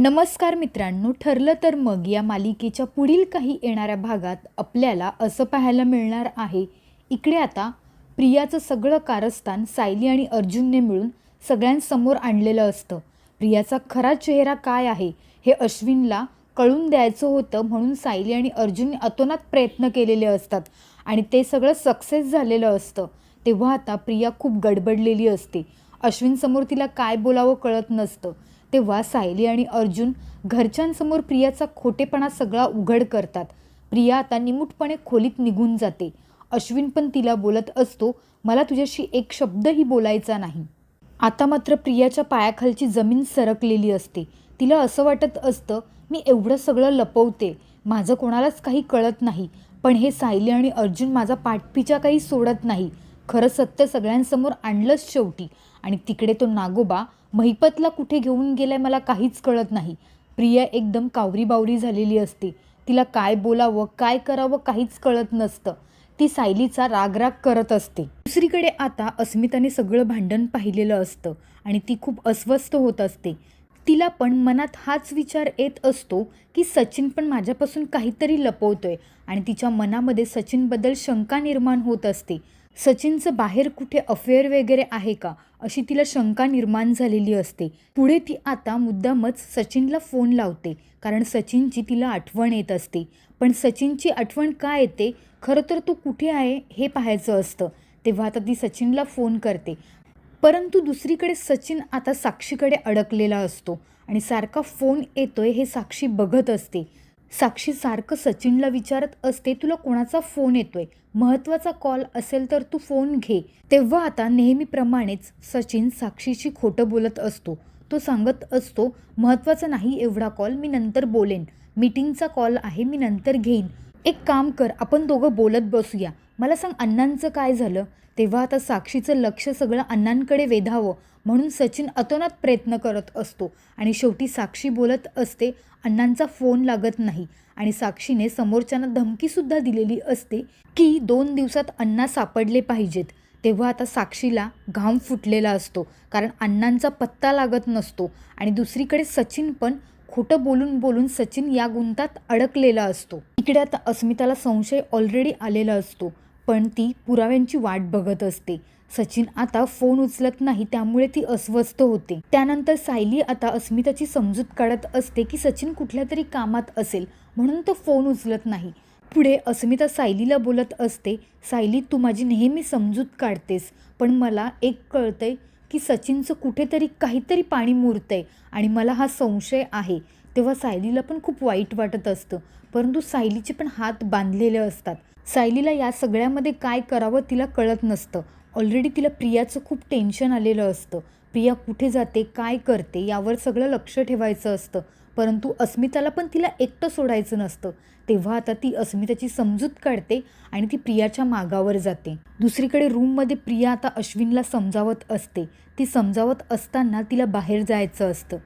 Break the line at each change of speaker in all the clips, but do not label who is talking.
नमस्कार मित्रांनो ठरलं तर मग या मालिकेच्या पुढील काही येणाऱ्या भागात आपल्याला असं पाहायला मिळणार आहे. इकडे आता प्रियाचं सगळं कारस्थान सायली आणि अर्जुनने मिळून सगळ्यांसमोर आणलेलं असतं. प्रियाचा खरा चेहरा काय आहे हे अश्विनला कळून द्यायचं होतं म्हणून सायली आणि अर्जुनने अतोनात प्रयत्न केलेले असतात आणि ते सगळं सक्सेस झालेलं असतं. तेव्हा आता प्रिया खूप गडबडलेली असते. अश्विनसमोर तिला काय बोलावं कळत नसतं. तेव्हा सायली आणि अर्जुन घरच्यांसमोर प्रियाचा खोटेपणा सगळा उघड करतात. प्रिया आता निमूटपणे खोलीत निघून जाते. अश्विन पण तिला बोलत असतो मला तुझ्याशी एक शब्दही बोलायचा नाही. आता मात्र प्रियाच्या पायाखालची जमीन सरकलेली असते. तिला असं वाटत असतं मी एवढं सगळं लपवते. माझं कोणालाच काही कळत नाही. पण हे सायली आणि अर्जुन माझा पाठपिचा काही सोडत नाही. खरं सत्य सगळ्यांसमोर आणलंच शेवटी. आणि तिकडे तो नागोबा महिपतला कुठे घेऊन गेलाय मला काहीच कळत नाही. प्रिया एकदम कावरी बावरी झालेली असते. तिला काय बोलावं काय करावं काहीच कळत नसतं. ती सायलीचा रागराग करत असते. दुसरीकडे आता अस्मिताने सगळं भांडण पाहिलेलं असतं आणि ती खूप अस्वस्थ होत असते. तिला पण मनात हाच विचार येत असतो की सचिन पण माझ्यापासून काहीतरी लपवतोय आणि तिच्या मनामध्ये सचिनबद्दल शंका निर्माण होत असते. सचिनचं बाहेर कुठे अफेअर वगैरे आहे का? अशी तिला शंका निर्माण झालेली असते. पुढे ती आता मुद्दामच सचिनला फोन लावते कारण सचिनची तिला आठवण येत असते. पण सचिनची आठवण काय येते? खरं तर तो कुठे आहे हे पाहायचं असतं. तेव्हा आता ती सचिनला फोन करते. परंतु दुसरीकडे सचिन आता साक्षीकडे अडकलेला असतो आणि सारखा फोन येतोय हे साक्षी बघत असते. साक्षी सारखं सचिनला विचारत असते तुला कोणाचा फोन येतोय? महत्त्वाचा कॉल असेल तर तू फोन घे. तेव्हा आता नेहमीप्रमाणेच सचिन साक्षीशी खोटं बोलत असतो. तो सांगत असतो महत्त्वाचा नाही एवढा कॉल मी नंतर बोलेन. मीटिंगचा कॉल आहे मी नंतर घेईन. एक काम कर आपण दोघं बोलत बसूया. मला सांग अण्णांचं काय झालं? तेव्हा आता साक्षीचं लक्ष सगळं अण्णांकडे वेधावं. म्हणून सचिन अतोनात प्रयत्न करत असतो आणि शेवटी साक्षी बोलत असते अण्णांचा फोन लागत नाही आणि साक्षीने समोरच्यांना धमकीसुद्धा दिलेली असते की दोन दिवसात अण्णा सापडले पाहिजेत. तेव्हा आता साक्षीला घाम फुटलेला असतो कारण अण्णांचा पत्ता लागत नसतो आणि दुसरीकडे सचिन पण खोटं बोलून बोलून सचिन या गुंतात अडकलेला असतो. इकडे आता अस्मिताला संशय ऑलरेडी आलेला असतो. पण ती पुराव्यांची वाट बघत असते. सचिन आता फोन उचलत नाही त्यामुळे ती अस्वस्थ होते. त्यानंतर सायली आता अस्मिताची समजूत काढत असते की सचिन कुठल्या तरी कामात असेल म्हणून तो फोन उचलत नाही. पुढे अस्मिता सायलीला बोलत असते सायली तू माझी नेहमी समजूत काढतेस पण मला एक कळतंय की सचिनचं कुठेतरी काहीतरी पाणी मुरतंय आणि मला हा संशय आहे. तेव्हा सायलीला पण खूप वाईट वाटत असतं परंतु सायलीचे पण हात बांधलेले असतात. सायलीला या सगळ्यामध्ये काय करावं तिला कळत नसतं. ऑलरेडी तिला प्रियाचं खूप टेन्शन आलेलं असतं. प्रिया कुठे जाते काय करते यावर सगळं लक्ष ठेवायचं असतं. परंतु अस्मिताला पण तिला एकटं सोडायचं नसतं. तेव्हा आता ती अस्मिताची समजूत काढते आणि ती प्रियाच्या मागावर जाते. दुसरीकडे रूममध्ये प्रिया आता अश्विनला समजावत असते. ती समजावत असताना तिला बाहेर जायचं असतं.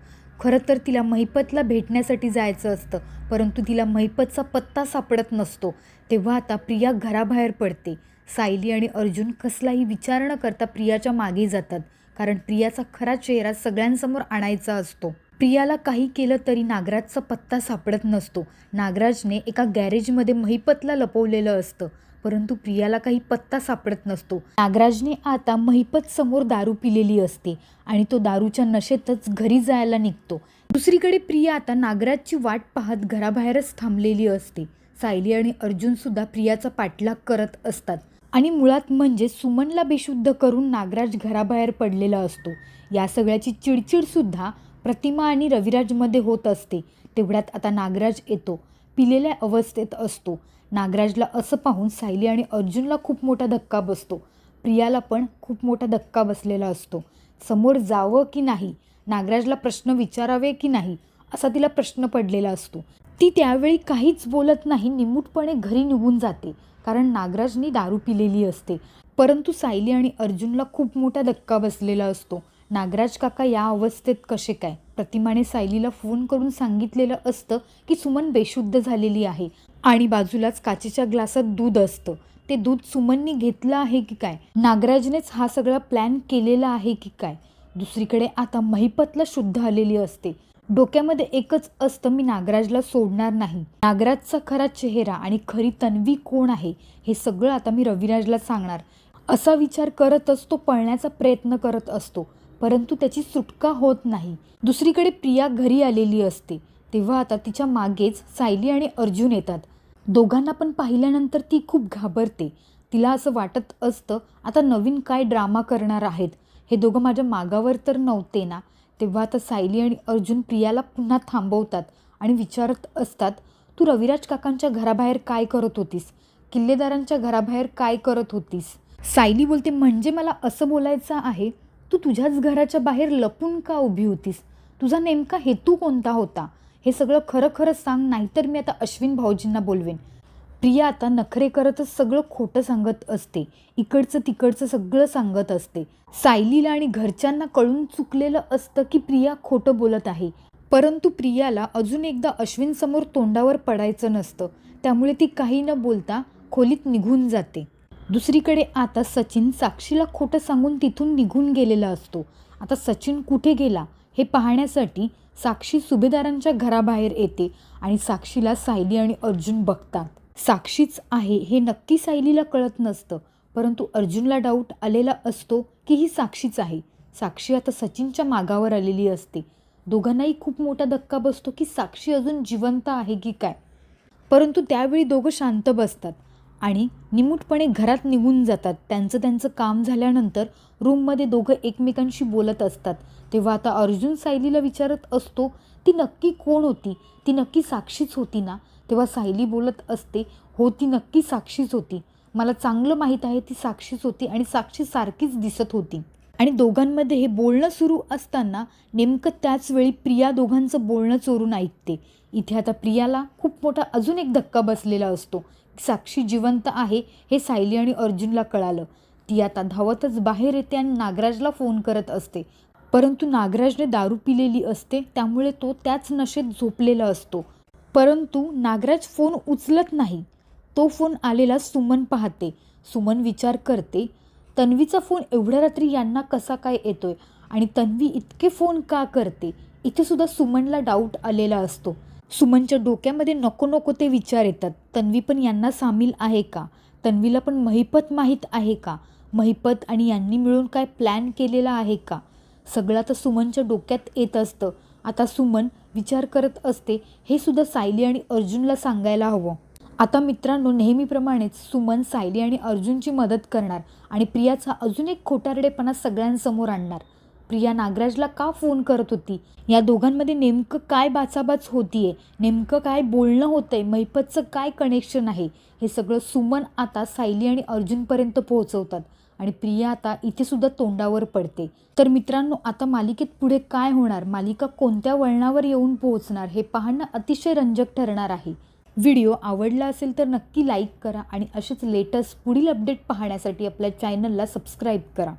खरं तर तिला महिपतला भेटण्यासाठी जायचं असतं परंतु तिला महिपतचा पत्ता सापडत नसतो. तेव्हा आता प्रिया घराबाहेर पडते. सायली आणि अर्जुन कसलाही विचार न करता प्रियाच्या मागे जातात कारण प्रियाचा खरा चेहरा सगळ्यांसमोर आणायचा असतो. प्रियाला काही केलं तरी नागराजचा पत्ता सापडत नसतो. नागराजने एका गॅरेजमध्ये महिपतला लपवलेलं असतं. परंतु प्रियाला काही पत्ता सापडत नसतो. नागराजने आता महिपत समोर दारू पिलेली असते आणि तो दारूच्या नशेतच घरी जायला निघतो. दुसरीकडे प्रिया आता नागराजची वाट पाहत घराबाहेरच थांबलेली असते. सायली आणि अर्जुन सुद्धा प्रियाचा पाठलाग करत असतात. आणि मुळात म्हणजे सुमनला बेशुद्ध करून नागराज घराबाहेर पडलेला असतो. या सगळ्याची चिडचिडसुद्धा प्रतिमा आणि रविराजमध्ये होत असते. तेवढ्यात आता नागराज येतो. पिलेल्या अवस्थेत असतो. नागराजला असं पाहून सायली आणि अर्जुनला खूप मोठा धक्का बसतो. प्रियाला पण खूप मोठा धक्का बसलेला असतो. समोर जावं की नाही? नागराजला प्रश्न विचारावे की नाही? असा तिला प्रश्न पडलेला असतो. ती त्यावेळी काहीच बोलत नाही निमूटपणे घरी निघून जाते. कारण नागराजनी दारू पिलेली असते. परंतु सायली आणि अर्जुनला खूप मोठा धक्का बसलेला असतो. नागराज काका या अवस्थेत कसे काय? प्रतिमाने सायलीला फोन करून सांगितलेलं असतं की सुमन बेशुद्ध झालेली आहे आणि बाजूलाच काचेच्या ग्लासात दूध असतं. ते दूध सुमननी घेतलं आहे की काय? नागराजनेच हा सगळा प्लॅन केलेला आहे की काय? दुसरीकडे आता महिपतला शुद्ध आलेली असते. डोक्यामध्ये एकच असतं मी नागराजला सोडणार नाही. नागराजचा खरा चेहरा आणि खरी तन्वी कोण आहे हे सगळं आता मी रविराजला सांगणार. असा विचार करतच तो पळण्याचा प्रयत्न करत असतो. परंतु त्याची सुटका होत नाही. दुसरीकडे प्रिया घरी आलेली असते. तेव्हा आता तिच्या मागेच सायली आणि अर्जुन येतात. दोघांना पण पाहिल्यानंतर ती खूप घाबरते. तिला असं वाटत असतं आता नवीन काय ड्रामा करणार आहेत? हे दोघं माझ्या मागावर तर नव्हते ना? तेव्हा आता सायली आणि अर्जुन प्रियाला पुन्हा थांबवतात आणि विचारत असतात तू रविराज काकांच्या घराबाहेर काय करत होतीस? किल्लेदारांच्या घराबाहेर काय करत होतीस? सायली बोलते म्हणजे मला असं बोलायचं आहे तू तुझ्याच घराच्या बाहेर लपून का उभी होतीस? तुझा नेमका हेतू कोणता होता? हे सगळं खरं खरं सांग नाहीतर मी आता अश्विन भाऊजींना बोलवेन. प्रिया आता नखरे करतच सगळं खोटं सांगत असते. इकडचं तिकडचं सगळं सांगत असते. सायलीला आणि घरच्यांना कळून चुकलेलं असतं की प्रिया खोटं बोलत आहे. परंतु प्रियाला अजून एकदा अश्विन समोर तोंडावर पडायचं नसतं. त्यामुळे ती काही न बोलता खोलीत निघून जाते. दुसरीकडे आता सचिन साक्षीला खोटं सांगून तिथून निघून गेलेला असतो. आता सचिन कुठे गेला हे पाहण्यासाठी साक्षी सुभेदारांच्या घराबाहेर येते आणि साक्षीला सायली आणि अर्जुन बघतात. साक्षीच आहे हे नक्की सायलीला कळत नसतं परंतु अर्जुनला डाऊट आलेला असतो की ही साक्षीच आहे. साक्षी आता सचिनच्या मागावर आलेली असते. दोघांनाही खूप मोठा धक्का बसतो की साक्षी अजून जिवंत आहे की काय. परंतु त्यावेळी दोघं शांत बसतात. आणि निमूटपणे घरात निघून जातात. त्यांचं त्यांचं काम झाल्यानंतर रूममध्ये दोघं एकमेकांशी बोलत असतात. तेव्हा आता अर्जुन सायलीला विचारत असतो ती नक्की कोण होती? ती नक्की साक्षीच होती ना? तेव्हा सायली बोलत असते हो ती नक्की साक्षीच होती. मला चांगलं माहीत आहे ती साक्षीच होती आणि साक्षी सारखीच दिसत होती. आणि दोघांमध्ये हे बोलणं सुरू असताना नेमकं त्याच वेळी प्रिया दोघांचं बोलणं चोरून ऐकते. इथे आता प्रियाला खूप मोठा अजून एक धक्का बसलेला असतो. साक्षी जिवंत आहे हे सायली आणि अर्जुनला कळालं. ती आता धावतच बाहेर येते आणि नागराजला फोन करत असते. परंतु नागराजने दारू पिलेली असते त्यामुळे तो त्याच नशेत झोपलेला असतो. परंतु नागराज फोन उचलत नाही. तो फोन आलेला सुमन पाहते. सुमन विचार करते तन्वीचा फोन एवढ्या रात्री यांना कसा काय येतोय? आणि तन्वी इतके फोन का करते? इथेसुद्धा सुमनला डाऊट आलेला असतो. सुमनच्या डोक्यामध्ये नको नको ते विचार येतात. तन्वी पण यांना सामील आहे का? तन्वीला पण महिपत माहीत आहे का? महिपत आणि यांनी मिळून काय प्लॅन केलेला आहे का? सगळं आता सुमनच्या डोक्यात येत असतं. आता सुमन विचार करत असते हे सुद्धा सायली आणि अर्जुनला सांगायला हवं. आता मित्रांनो नेहमीप्रमाणेच सुमन सायली आणि अर्जुनची मदत करणार आणि प्रियाचा अजून एक खोटारडेपणा सगळ्यांसमोर आणणार. प्रिया नागराजला का फोन करत होती? या दोघांमध्ये नेमकं काय बाचाबाच होतीये? नेमकं काय बोलणं होतंय? मैपतचं काय कनेक्शन आहे? हे सगळं सुमन आता सायली आणि अर्जुनपर्यंत पोहोचवतात. आणि प्रिया आता इथे सुद्धा तोंडावर पडते. तर मित्रांनो आता मालिकेत पुढे काय होणार? मालिका कोणत्या वळणावर येऊन पोहोचणार? हे पाहणं अतिशय रंजक ठरणार आहे. व्हिडिओ आवडला असेल तर नक्की लाईक करा आणि असेच लेटेस्ट पुढील अपडेट पाहण्यासाठी आपल्या चॅनलला सबस्क्राईब करा.